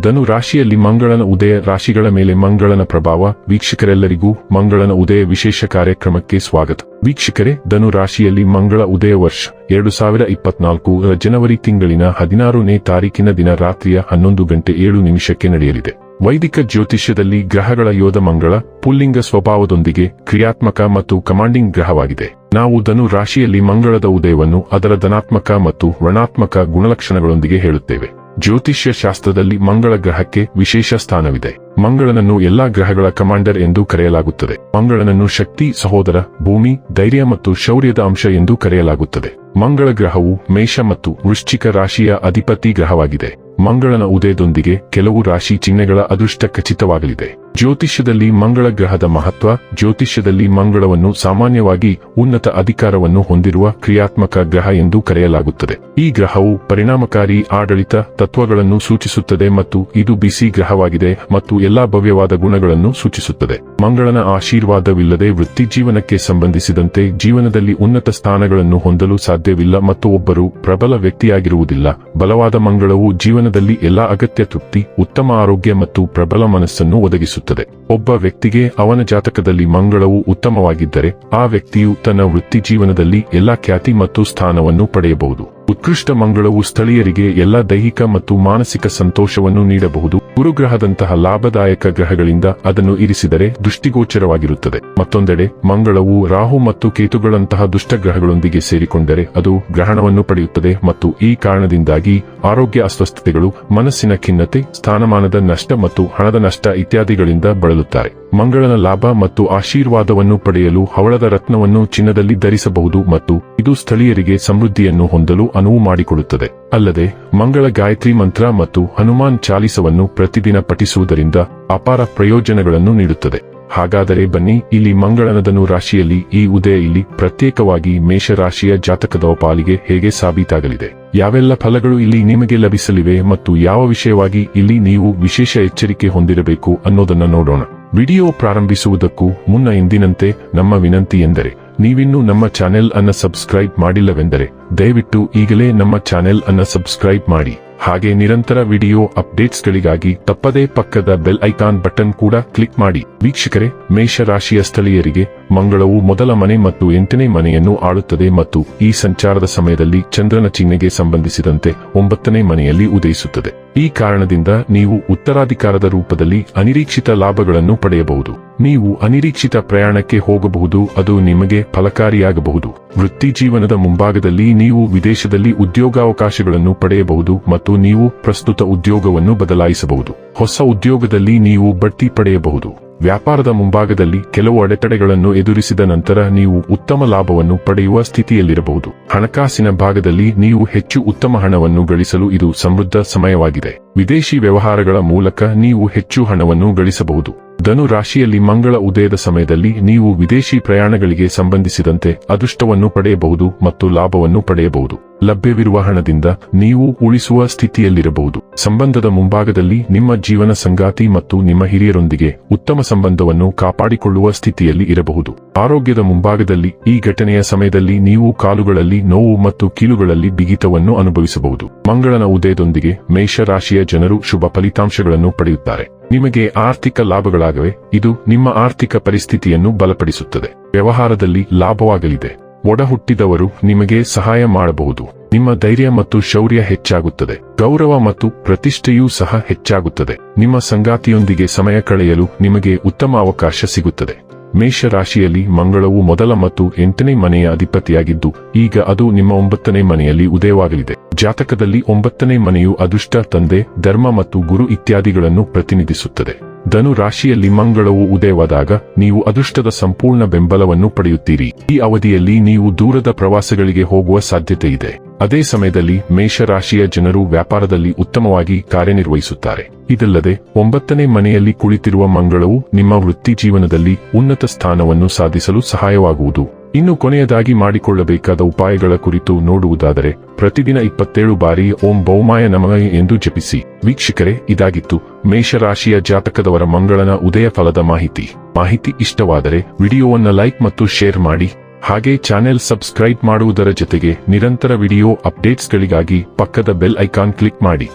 ಧನು ರಾಶಿಯಲ್ಲಿ ಮಂಗಳನ ಉದಯ ರಾಶಿಗಳ ಮೇಲೆ ಮಂಗಳನ ಪ್ರಭಾವ. ವೀಕ್ಷಕರೆಲ್ಲರಿಗೂ ಮಂಗಳನ ಉದಯ ವಿಶೇಷ ಕಾರ್ಯಕ್ರಮಕ್ಕೆ ಸ್ವಾಗತ. ವೀಕ್ಷಕರೇ, ಧನು ರಾಶಿಯಲ್ಲಿ ಮಂಗಳ ಉದಯ ವರ್ಷ. ಎರಡು ಸಾವಿರ ಇಪ್ಪತ್ನಾಲ್ಕು ಜನವರಿ ತಿಂಗಳಿನ ಹದಿನಾರನೇ ತಾರೀಕಿನ ದಿನ ರಾತ್ರಿಯ ಹನ್ನೊಂದು ಗಂಟೆ ಏಳು ನಿಮಿಷಕ್ಕೆ ನಡೆಯಲಿದೆ. ವೈದಿಕ ಜ್ಯೋತಿಷ್ಯದಲ್ಲಿ ಗ್ರಹಗಳ ಯೋಧ ಮಂಗಳ ಪುಲ್ಲಿಂಗ ಸ್ವಭಾವದೊಂದಿಗೆ ಕ್ರಿಯಾತ್ಮಕ ಮತ್ತು ಕಮಾಂಡಿಂಗ್ ಗ್ರಹವಾಗಿದೆ. ನಾವು ಧನು ರಾಶಿಯಲ್ಲಿ ಮಂಗಳದ ಉದಯವನ್ನು ಅದರ ಧನಾತ್ಮಕ ಮತ್ತು ಋಣಾತ್ಮಕ ಗುಣಲಕ್ಷಣಗಳೊಂದಿಗೆ ಹೇಳುತ್ತೇವೆ. ಜ್ಯೋತಿಷ್ಯ ಶಾಸ್ತ್ರದಲ್ಲಿ ಮಂಗಳ ಗ್ರಹಕ್ಕೆ ವಿಶೇಷ ಸ್ಥಾನವಿದೆ. ಮಂಗಳನನ್ನು ಎಲ್ಲಾ ಗ್ರಹಗಳ ಕಮಾಂಡರ್ ಎಂದು ಕರೆಯಲಾಗುತ್ತದೆ. ಮಂಗಳನನ್ನು ಶಕ್ತಿ, ಸಹೋದರ, ಭೂಮಿ, ಧೈರ್ಯ ಮತ್ತು ಶೌರ್ಯದ ಅಂಶ ಎಂದು ಕರೆಯಲಾಗುತ್ತದೆ. ಮಂಗಳ ಗ್ರಹವು ಮೇಷ ಮತ್ತು ವೃಶ್ಚಿಕ ರಾಶಿಯ ಅಧಿಪತಿ ಗ್ರಹವಾಗಿದೆ. ಮಂಗಳನ ಉದಯದೊಂದಿಗೆ ಕೆಲವು ರಾಶಿ ಚಿಹ್ನೆಗಳ ಅದೃಷ್ಟ ಖಚಿತವಾಗಲಿದೆ. ಜ್ಯೋತಿಷ್ಯದಲ್ಲಿ ಮಂಗಳ ಗ್ರಹದ ಮಹತ್ವ, ಜ್ಯೋತಿಷ್ಯದಲ್ಲಿ ಮಂಗಳವನ್ನು ಸಾಮಾನ್ಯವಾಗಿ ಉನ್ನತ ಅಧಿಕಾರವನ್ನು ಹೊಂದಿರುವ ಕ್ರಿಯಾತ್ಮಕ ಗ್ರಹ ಎಂದು ಕರೆಯಲಾಗುತ್ತದೆ. ಈ ಗ್ರಹವು ಪರಿಣಾಮಕಾರಿ ಆಡಳಿತ ತತ್ವಗಳನ್ನು ಸೂಚಿಸುತ್ತದೆ ಮತ್ತು ಇದು ಬಿಸಿ ಗ್ರಹವಾಗಿದೆ ಮತ್ತು ಎಲ್ಲಾ ಭವ್ಯವಾದ ಗುಣಗಳನ್ನು ಸೂಚಿಸುತ್ತದೆ. ಮಂಗಳನ ಆಶೀರ್ವಾದವಿಲ್ಲದೆ ವೃತ್ತಿ ಜೀವನಕ್ಕೆ ಸಂಬಂಧಿಸಿದಂತೆ ಜೀವನದಲ್ಲಿ ಉನ್ನತ ಸ್ಥಾನಗಳನ್ನು ಹೊಂದಲು ಸಾಧ್ಯವಿಲ್ಲ ಮತ್ತು ಒಬ್ಬರು ಪ್ರಬಲ ವ್ಯಕ್ತಿಯಾಗಿರುವುದಿಲ್ಲ. ಬಲವಾದ ಮಂಗಳವು ಜೀವನದಲ್ಲಿ ಎಲ್ಲಾ ಅಗತ್ಯ ತೃಪ್ತಿ, ಉತ್ತಮ ಆರೋಗ್ಯ ಮತ್ತು ಪ್ರಬಲ ಮನಸ್ಸನ್ನು ಒದಗಿಸುತ್ತದೆ. ಒಬ್ಬ ವ್ಯಕ್ತಿಗೆ ಅವನ ಜಾತಕದಲ್ಲಿ ಮಂಗಳವು ಉತ್ತಮವಾಗಿದ್ದರೆ, ಆ ವ್ಯಕ್ತಿಯು ತನ್ನ ವೃತ್ತಿ ಜೀವನದಲ್ಲಿ ಎಲ್ಲಾ ಖ್ಯಾತಿ ಮತ್ತು ಸ್ಥಾನವನ್ನು ಪಡೆಯಬಹುದು. ಉತ್ಕೃಷ್ಟ ಮಂಗಳವು ಸ್ಥಳೀಯರಿಗೆ ಎಲ್ಲಾ ದೈಹಿಕ ಮತ್ತು ಮಾನಸಿಕ ಸಂತೋಷವನ್ನು ನೀಡಬಹುದು. ಗುರುಗ್ರಹದಂತಹ ಲಾಭದಾಯಕ ಗ್ರಹಗಳಿಂದ ಅದನ್ನು ಇರಿಸಿದರೆ ದೃಷ್ಟಿಗೋಚರವಾಗಿರುತ್ತದೆ. ಮತ್ತೊಂದೆಡೆ, ಮಂಗಳವು ರಾಹು ಮತ್ತು ಕೇತುಗಳಂತಹ ದುಷ್ಟಗ್ರಹಗಳೊಂದಿಗೆ ಸೇರಿಕೊಂಡರೆ ಅದು ಗ್ರಹಣವನ್ನು ಪಡೆಯುತ್ತದೆ ಮತ್ತು ಈ ಕಾರಣದಿಂದಾಗಿ ಆರೋಗ್ಯ ಅಸ್ವಸ್ಥತೆಗಳು, ಮನಸ್ಸಿನ ಖಿನ್ನತೆ, ಸ್ಥಾನಮಾನದ ನಷ್ಟ ಮತ್ತು ಹಣದ ನಷ್ಟ ಇತ್ಯಾದಿಗಳಿಂದ ಬಳಲುತ್ತಾರೆ. ಮಂಗಳನ ಲಾಭ ಮತ್ತು ಆಶೀರ್ವಾದವನ್ನು ಪಡೆಯಲು ಹವಳದ ರತ್ನವನ್ನು ಚಿನ್ನದಲ್ಲಿ ಧರಿಸಬಹುದು ಮತ್ತು ಇದು ಸ್ಥಳೀಯರಿಗೆ ಸಮೃದ್ಧಿಯನ್ನು ಹೊಂದಲು ಅನುವು ಮಾಡಿಕೊಡುತ್ತದೆ. ಅಲ್ಲದೆ, ಮಂಗಳ ಗಾಯತ್ರಿ ಮಂತ್ರ ಮತ್ತು ಹನುಮಾನ್ ಚಾಲಿಸವನ್ನು ಪ್ರತಿದಿನ ಪಠಿಸುವುದರಿಂದ ಅಪಾರ ಪ್ರಯೋಜನಗಳನ್ನು ನೀಡುತ್ತದೆ. ಹಾಗಾದರೆ ಬನ್ನಿ, ಇಲ್ಲಿ ಮಂಗಳನದನು ರಾಶಿಯಲ್ಲಿ, ಈ ಉದಯ ಇಲ್ಲಿ ಪ್ರತ್ಯೇಕವಾಗಿ ಮೇಷರಾಶಿಯ ಜಾತಕದ ಪಾಲಿಗೆ ಹೇಗೆ ಸಾಬೀತಾಗಲಿದೆ? ಯಾವೆಲ್ಲ ಫಲಗಳು ಇಲ್ಲಿ ನಿಮಗೆ ಲಭಿಸಲಿವೆ ಮತ್ತು ಯಾವ ವಿಷಯವಾಗಿ ಇಲ್ಲಿ ನೀವು ವಿಶೇಷ ಎಚ್ಚರಿಕೆ ಹೊಂದಿರಬೇಕು ಅನ್ನೋದನ್ನ ನೋಡೋಣ. ವಿಡಿಯೋ ಪ್ರಾರಂಭಿಸುವುದಕ್ಕೂ ಮುನ್ನ ಎಂದಿನಂತೆ, ನಮ್ಮ ವಿನಂತಿ ಎಂದರೆ, ನೀವಿನ್ನೂ ನಮ್ಮ ಚಾನೆಲ್ ಅನ್ನ ಸಬ್ಸ್ಕ್ರೈಬ್ ಮಾಡಿಲ್ಲವೆಂದರೆ, ದಯವಿಟ್ಟು ಈಗಲೇ ನಮ್ಮ ಚಾನೆಲ್ ಅನ್ನ ಸಬ್ಸ್ಕ್ರೈಬ್ ಮಾಡಿ. ಹಾಗೆ ನಿರಂತರ ವಿಡಿಯೋ ಅಪ್ಡೇಟ್ಸ್ಗಳಿಗಾಗಿ ತಪ್ಪದೇ ಪಕ್ಕದ ಬೆಲ್ ಐಕಾನ್ ಬಟನ್ ಕೂಡ ಕ್ಲಿಕ್ ಮಾಡಿ. ವೀಕ್ಷಕರೇ, ಮೇಷರಾಶಿಯ ಸ್ಥಳೀಯರಿಗೆ ಮಂಗಳವು ಮೊದಲ ಮನೆ ಮತ್ತು ಎಂಟನೇ ಮನೆಯನ್ನು ಆಳುತ್ತದೆ ಮತ್ತು ಈ ಸಂಚಾರದ ಸಮಯದಲ್ಲಿ ಚಂದ್ರನ ಚಿಹ್ನೆಗೆ ಸಂಬಂಧಿಸಿದಂತೆ ಒಂಬತ್ತನೇ ಮನೆಯಲ್ಲಿ ಉದಯಿಸುತ್ತದೆ. ಈ ಕಾರಣದಿಂದ ನೀವು ಉತ್ತರಾಧಿಕಾರದ ರೂಪದಲ್ಲಿ ಅನಿರೀಕ್ಷಿತ ಲಾಭಗಳನ್ನು ಪಡೆಯಬಹುದು. ನೀವು ಅನಿರೀಕ್ಷಿತ ಪ್ರಯಾಣಕ್ಕೆ ಹೋಗಬಹುದು, ಅದು ನಿಮಗೆ ಫಲಕಾರಿಯಾಗಬಹುದು. ವೃತ್ತಿ ಜೀವನದ ಮುಂಭಾಗದಲ್ಲಿ ನೀವು ವಿದೇಶದಲ್ಲಿ ಉದ್ಯೋಗಾವಕಾಶಗಳನ್ನು ಪಡೆಯಬಹುದು ಮತ್ತು ನೀವು ಪ್ರಸ್ತುತ ಉದ್ಯೋಗವನ್ನು ಬದಲಾಯಿಸಬಹುದು. ಹೊಸ ಉದ್ಯೋಗದಲ್ಲಿ ನೀವು ಬಡ್ತಿ ಪಡೆಯಬಹುದು. ವ್ಯಾಪಾರದ ಮುಂಭಾಗದಲ್ಲಿ ಕೆಲವು ಅಡೆತಡೆಗಳನ್ನು ಎದುರಿಸಿದ ನಂತರ ನೀವು ಉತ್ತಮ ಲಾಭವನ್ನು ಪಡೆಯುವ ಸ್ಥಿತಿಯಲ್ಲಿರಬಹುದು. ಹಣಕಾಸಿನ ಭಾಗದಲ್ಲಿ ನೀವು ಹೆಚ್ಚು ಉತ್ತಮ ಹಣವನ್ನು ಗಳಿಸಲು ಇದು ಸಮೃದ್ಧ ಸಮಯವಾಗಿದೆ. ವಿದೇಶಿ ವ್ಯವಹಾರಗಳ ಮೂಲಕ ನೀವು ಹೆಚ್ಚು ಹಣವನ್ನು ಗಳಿಸಬಹುದು. ಧನು ರಾಶಿಯಲ್ಲಿ ಮಂಗಳ ಉದಯದ ಸಮಯದಲ್ಲಿ ನೀವು ವಿದೇಶಿ ಪ್ರಯಾಣಗಳಿಗೆ ಸಂಬಂಧಿಸಿದಂತೆ ಅದೃಷ್ಟವನ್ನು ಪಡೆಯಬಹುದು ಮತ್ತು ಲಾಭವನ್ನು ಪಡೆಯಬಹುದು. ಲಭ್ಯವಿರುವ ಹಣದಿಂದ ನೀವು ಉಳಿಸುವ ಸ್ಥಿತಿಯಲ್ಲಿರಬಹುದು. ಸಂಬಂಧದ ಮುಂಭಾಗದಲ್ಲಿ ನಿಮ್ಮ ಜೀವನ ಸಂಗಾತಿ ಮತ್ತು ನಿಮ್ಮ ಹಿರಿಯರೊಂದಿಗೆ ಉತ್ತಮ ಸಂಬಂಧವನ್ನು ಕಾಪಾಡಿಕೊಳ್ಳುವ ಸ್ಥಿತಿಯಲ್ಲಿ ಇರಬಹುದು. ಆರೋಗ್ಯದ ಮುಂಭಾಗದಲ್ಲಿ ಈ ಘಟನೆಯ ಸಮಯದಲ್ಲಿ ನೀವು ಕಾಲುಗಳಲ್ಲಿ ನೋವು ಮತ್ತು ಕೀಲುಗಳಲ್ಲಿ ಬಿಗಿತವನ್ನು ಅನುಭವಿಸಬಹುದು. ಮಂಗಳನ ಉದಯದೊಂದಿಗೆ ಮೇಷರಾಶಿಯ ಜನರು ಶುಭ ಫಲಿತಾಂಶಗಳನ್ನು ಪಡೆಯುತ್ತಾರೆ. ನಿಮಗೆ ಆರ್ಥಿಕ ಲಾಭಗಳಾಗವೆ, ಇದು ನಿಮ್ಮ ಆರ್ಥಿಕ ಪರಿಸ್ಥಿತಿಯನ್ನು ಬಲಪಡಿಸುತ್ತದೆ. ವ್ಯವಹಾರದಲ್ಲಿ ಲಾಭವಾಗಲಿದೆ. ಒಡ ಹುಟ್ಟಿದವರು ನಿಮಗೆ ಸಹಾಯ ಮಾಡಬಹುದು. ನಿಮ್ಮ ಧೈರ್ಯ ಮತ್ತು ಶೌರ್ಯ ಹೆಚ್ಚಾಗುತ್ತದೆ. ಗೌರವ ಮತ್ತು ಪ್ರತಿಷ್ಠೆಯೂ ಸಹ ಹೆಚ್ಚಾಗುತ್ತದೆ. ನಿಮ್ಮ ಸಂಗಾತಿಯೊಂದಿಗೆ ಸಮಯ ಕಳೆಯಲು ನಿಮಗೆ ಉತ್ತಮ ಅವಕಾಶ ಸಿಗುತ್ತದೆ. ಮೇಷ ರಾಶಿಯಲ್ಲಿ ಮಂಗಳವು ಮೊದಲ ಮತ್ತು ಎಂಟನೇ ಮನೆಯ ಅಧಿಪತಿಯಾಗಿದ್ದು, ಈಗ ಅದು ನಿಮ್ಮ ಒಂಬತ್ತನೇ ಮನೆಯಲ್ಲಿ ಉದಯವಾಗಲಿದೆ. ಜಾತಕದಲ್ಲಿ ಒಂಬತ್ತನೇ ಮನೆಯು ಅದೃಷ್ಟ, ತಂದೆ, ಧರ್ಮ ಮತ್ತು ಗುರು ಇತ್ಯಾದಿಗಳನ್ನು ಪ್ರತಿನಿಧಿಸುತ್ತದೆ. ಧನು ರಾಶಿಯಲ್ಲಿ ಮಂಗಳವು ಉದಯವಾದಾಗ ನೀವು ಅದೃಷ್ಟದ ಸಂಪೂರ್ಣ ಬೆಂಬಲವನ್ನು ಪಡೆಯುತ್ತೀರಿ. ಈ ಅವಧಿಯಲ್ಲಿ ನೀವು ದೂರದ ಪ್ರವಾಸಗಳಿಗೆ ಹೋಗುವ ಸಾಧ್ಯತೆ ಇದೆ. ಅದೇ ಸಮಯದಲ್ಲಿ ಮೇಷರಾಶಿಯ ಜನರು ವ್ಯಾಪಾರದಲ್ಲಿ ಉತ್ತಮವಾಗಿ ಕಾರ್ಯನಿರ್ವಹಿಸುತ್ತಾರೆ. ಇದಲ್ಲದೆ ಒಂಬತ್ತನೇ ಮನೆಯಲ್ಲಿ ಕುಳಿತಿರುವ ಮಂಗಳವು ನಿಮ್ಮ ವೃತ್ತಿ ಜೀವನದಲ್ಲಿ ಉನ್ನತ ಸ್ಥಾನವನ್ನು ಸಾಧಿಸಲು ಸಹಾಯವಾಗುವುದು. ಇನ್ನು ಕೊನೆಯದಾಗಿ ಮಾಡಿಕೊಳ್ಳಬೇಕಾದ ಉಪಾಯಗಳ ಕುರಿತು ನೋಡುವುದಾದರೆ ಪ್ರತಿದಿನ ಇಪ್ಪತ್ತೇಳು ಬಾರಿ ಓಂ ಬೌಮಾಯ ನಮಃ ಎಂದು ಜಪಿಸಿ. ವೀಕ್ಷಕರೇ, ಇದಾಗಿತ್ತು ಮೇಷರಾಶಿಯ ಜಾತಕದವರ ಮಂಗಳನ ಉದಯ ಫಲದ ಮಾಹಿತಿ. ಮಾಹಿತಿ ಇಷ್ಟವಾದರೆ ವಿಡಿಯೋವನ್ನು ಲೈಕ್ ಮತ್ತು ಶೇರ್ ಮಾಡಿ. ಹಾಗೆ ಚಾನೆಲ್ ಸಬ್ಸ್ಕ್ರೈಬ್ ಮಾಡುವುದರ ಜೊತೆಗೆ ನಿರಂತರ ವಿಡಿಯೋ ಅಪ್ಡೇಟ್ಸ್ಗಳಿಗಾಗಿ ಪಕ್ಕದ ಬೆಲ್ ಐಕಾನ್ ಕ್ಲಿಕ್ ಮಾಡಿ.